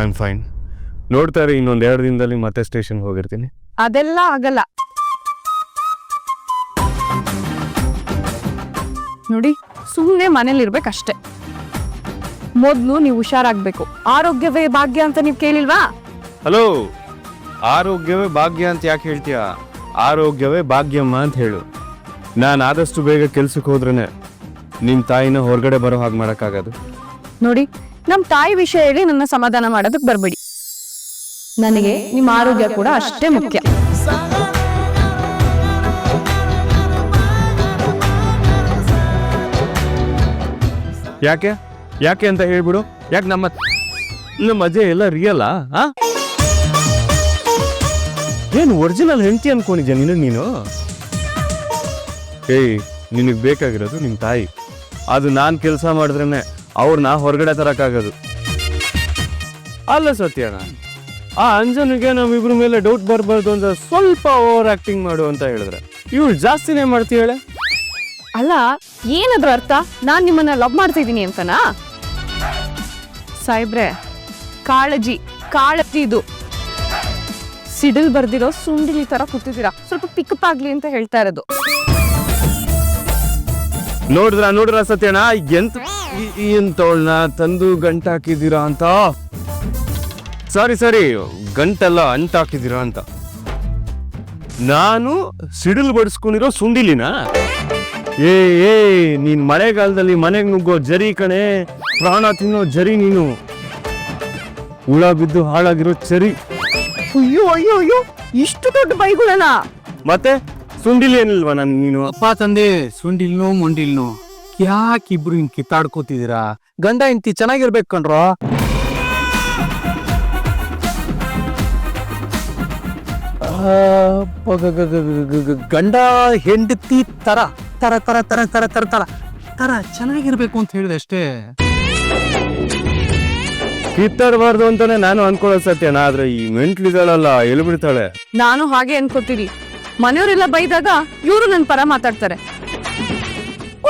I am fine ನೋಡ್ತಾರೆ ಇರಿ ಇನ್ನೊಂದು ಎರಡು ದಿನದಲ್ಲಿ ಮತ್ತೆ ಸ್ಟೇಷನ್ಗೆ ಹೋಗಿರ್ತೀನಿ. ಅದೆಲ್ಲ ಆಗಲ್ಲ. ನೋಡಿ ಸುಮ್ಮನೆ ಮನೇಲಿ ಇರ್ಬೇಕಷ್ಟೆ. ಮೊದಲು ನೀವು ಹುಷಾರಾಗ್ಬೇಕು. ಆರೋಗ್ಯವೇ ಭಾಗ್ಯ ಅಂತ ನೀವು ಕೇಳಿಲ್ವಾ? ಹಲೋ ಆರೋಗ್ಯವೇ ಭಾಗ್ಯ ಅಂತ ಯಾಕೆ ಹೇಳ್ತೀಯ? ಆರೋಗ್ಯವೇ ಭಾಗ್ಯಮ್ಮ ಅಂತ ಹೇಳು. ನಾನು ಆದಷ್ಟು ಬೇಗ ಕೆಲ್ಸಕ್ಕೆ ಹೋದ್ರೇನೆ ನಿಮ್ಮ ತಾಯಿನ ಹೊರಗಡೆ ಬರೋ ಹಾಗೆ ಮಾಡೋಕ್ಕಾಗೋದು. ನೋಡಿ ನಮ್ಮ ತಾಯಿ ವಿಷಯ ಹೇಳಿ ನನ್ನ ಸಮಾಧಾನ ಮಾಡೋದಕ್ಕೆ ಬರಬೇಡಿ. ನನಗೆ ನಿಮ್ಮ ಆರೋಗ್ಯ ಕೂಡ ಅಷ್ಟೇ ಮುಖ್ಯ. ಯಾಕೆ? ಯಾಕೆ ಅಂತ ಹೇಳ್ಬಿಡು. ಯಾಕೆ ನಮ್ಮ ನಮ್ಮ ಅಜ್ಜೆ ಎಲ್ಲ ರಿಯಲ್ ಆ? ಏನು ಒರಿಜಿನಲ್ ಹೆಂಡತಿ ಅನ್ಕೊಂಡಿದ್ಯಾ ನೀನು ನೀನು? ಏಯ್, ನಿನಗೆ ಬೇಕಾಗಿರೋದು ನಿಮ್ಮ ತಾಯಿ. ಅದು ನಾನು ಕೆಲಸ ಮಾಡಿದ್ರೇನೆ. ಅವ್ರನ್ನ ಹೊರಗಡೆ ತರಕ್ಕಾಗೋದು. ಅಲ್ಲ ಸತ್ಯಣ್ಣ ಆ ಅಂಜನಿಗೆ ನಮ್ಮಿಬ್ರ ಮೇಲೆ ಡೌಟ್ ಬರಬಾರ್ದು ಅಂತ ಸ್ವಲ್ಪ ಓವರ್ ಆಕ್ಟಿಂಗ್ ಮಾಡು ಅಂತ ಹೇಳಿದ್ರೆ ಇವಳು ಜಾಸ್ತಿನೇ ಮಾಡ್ತೀಯಳೆ ಅಲ್ಲ ಏನದ್ರ ಅರ್ಥ? ನಾನ್ ನಿಮ್ಮನ್ನ ಲವ್ ಮಾಡ್ತಿದ್ದೀನಿ ಅಂತನಾ? ಸಾಹೇಬ್ರೆ ಕಾಳಜಿ ಕಾಳಜಿ ಇದು. ಸಿಡಿಲ್ ಬರ್ದಿರೋ ಸುಂಡಿಲಿ ತರ ಕೂತಿದ್ದೀರಾ? ಸ್ವಲ್ಪ ಪಿಕಪ್ ಆಗ್ಲಿ ಅಂತ ಹೇಳ್ತಾ ಇರೋದು. ನೋಡಿದ್ರ ನೋಡಿದ್ರ ಸತ್ಯಣ್ಣ? ಎಂತ ಎಂತವಳನ್ನ ತಂದು ಗಂಟ ಹಾಕಿದ್ದೀರಾ ಅಂತ? ಸಾರಿ ಸಾರಿ ಗಂಟೆಲ್ಲ ಅಂಟ ಹಾಕಿದ್ದೀರಾ ಅಂತ. ನಾನು ಸಿಡಿಲು ಬಡಿಸ್ಕೊಂಡಿರೋ ಸುಂಡಿಲಿನ ಏ ಏ ನೀನ್ ಮಳೆಗಾಲದಲ್ಲಿ ಮನೆಗೆ ನುಗ್ಗೋ ಜರಿ ಕಣೆ. ಪ್ರಾಣ ತಿನ್ನೋ ಜರಿ ನೀನು. ಹುಳ ಬಿದ್ದು ಹಾಳಾಗಿರೋ ಚರಿ ಅಯ್ಯೋ ಅಯ್ಯೋ ಅಯ್ಯೋ ಇಷ್ಟು ದೊಡ್ಡ ಬೈಗುಳನ? ಮತ್ತೆ ಸುಂಡಿಲಿ ಏನಿಲ್ವಾ ನಾನು ನೀನು? ಅಪ್ಪ ತಂದೆ ಸುಂಡಿಲ್ನೋ ಮುಂಡಿಲ್ನೋ? ಯಾಕೆ ಇಬ್ರು ಹಿಂಗ್ ಕಿತ್ತಾಡ್ಕೋತಿದ್ದೀರಾ? ಗಂಡ ಹೆಂಡತಿ ಚೆನ್ನಾಗಿರ್ಬೇಕು ಕಣ್ರೋ. ಆ, ಗ- ಗ- ಗ- ಗ- ಗ- ಗ- ಗಂಡ ಹೆಂಡತಿ ತರ ತರ ತರ ತರ ತರ ತರ ತರ ತರ ಚೆನ್ನಾಗಿರ್ಬೇಕು ಅಂತ ಹೇಳಿದೆ ಅಷ್ಟೇ. ಕಿತ್ತಾಡಬಾರ್ದು ಅಂತಾನೆ ನಾನು ಅನ್ಕೊಳ್ಳೋ ಸತ್ಯನ ಆದ್ರೆ ಈ ಮೆಂಟ್ಲಿದಾಳಲ್ಲ ಎಲ್ಲಿ ಬಿಡ್ತಾಳೆ ನಾನು ಹಾಗೆ ಅನ್ಕೋತೀನಿ. ಮನೆಯವರೆಲ್ಲ ಬೈದಾಗ ಇವರು ನನ್ನ ಪರ ಮಾತಾಡ್ತಾರೆ.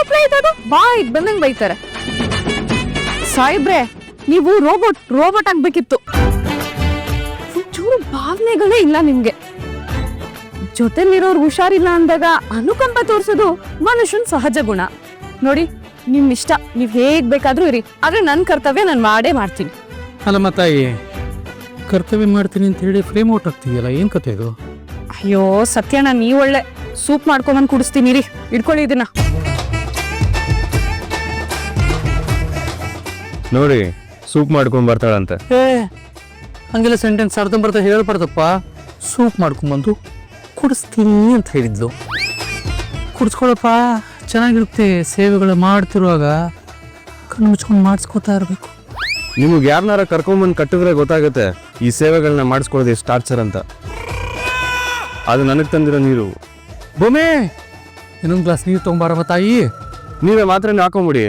ಒಬ್ಳೆ ಇದ್ದಾಗ ಬಾಯ್ ಬಂದಂಗ್ ಬೈತಾರೆ. ಸಾಯಿಬ್ರೆ ನೀವು ರೋಬೋಟ್ ರೋಬೋಟ್ ಆಗ್ಬೇಕಿತ್ತು. ಚೂರು ಭಾವನೆಗಳೇ ಇಲ್ಲ ನಿಮ್ಗೆ. ಜೊತೆಲಿರೋರ್ಗೆ ಹುಷಾರಿಲ್ಲ ಅಂದಾಗ ಅನುಕಂಪ ತೋರಿಸೋದು ಮನುಷ್ಯನ್ ಸಹಜ ಗುಣ. ನೋಡಿ ನಿಮ್ ಇಷ್ಟ ನೀವ್ ಹೇಗ್ ಬೇಕಾದ್ರೂ ಇರಿ. ಆದ್ರೆ ನನ್ ಕರ್ತವ್ಯ ನಾನು ಮಾಡೇ ಮಾಡ್ತೀನಿ. ಅಲ್ಲ ತಾಯಿ ಕರ್ತವ್ಯ ಮಾಡ್ತೀನಿ ಅಂತ ಹೇಳಿ ಫ್ರೇಮ್ ಔಟ್ ಆಗ್ತಿದೆಯಲ್ಲ ಏನ್ ಕತೆ ಇದು? ಅಯ್ಯೋ ಸತ್ಯಣ್ಣ ನೀ ಒಳ್ಳೆ. ಸೂಪ್ ಮಾಡ್ಕೊಂಬಂದ್ ಕುಡಿಸ್ತೀನಿ ರೀ ಇಟ್ಕೊಳ್ಳಿ ಇದನ್ನ. ನೋಡಿ ಸೂಪ್ ಮಾಡ್ಕೊಂಡ್ ಬರ್ತಾಳಂತೆ. ಏ ಹಂಗೆಲ್ಲ ಸೆಂಟೆನ್ಸ್ ಅರ್ಧಂಬರ್ಧ ಹೇಳ್ಬಾರ್ದಪ್ಪ. ಸೂಪ್ ಮಾಡ್ಕೊಂಬಂದು ಕುಡಿಸ್ತೀನಿ ಅಂತ ಹೇಳಿದ್ಲು. ಕುಡಿಸ್ಕೊಳಪ್ಪ ಚೆನ್ನಾಗಿರುತ್ತೆ ಸೇವೆಗಳು ಮಾಡ್ತಿರುವಾಗ. ಕಣ್ಣು ಮುಚ್ಕೊಂಡು ಮಾಡಿಸ್ಕೊತಾ ಇರಬೇಕು. ನಿಮಗೆ ಯಾರನ್ನಾರ ಕರ್ಕೊಂಬಂದು ಕಟ್ಟಿದ್ರೆ ಗೊತ್ತಾಗುತ್ತೆ ಈ ಸೇವೆಗಳನ್ನ ಮಾಡಿಸ್ಕೊಳ್ಳೋದು ಎಷ್ಟು ಟಾರ್ಚರ್ ಅಂತ. ಅದು ನನಗೆ ತಂದಿರೋ ನೀರು. ಬೊಮ್ಮೆ ಇನ್ನೊಂದು ಗ್ಲಾಸ್ ನೀರು ತೊಗೊಂಬಾರಮ್ಮ ತಾಯಿ ನೀವೇ ಮಾತ್ರ ಹಾಕೊಂಬಿಡಿ.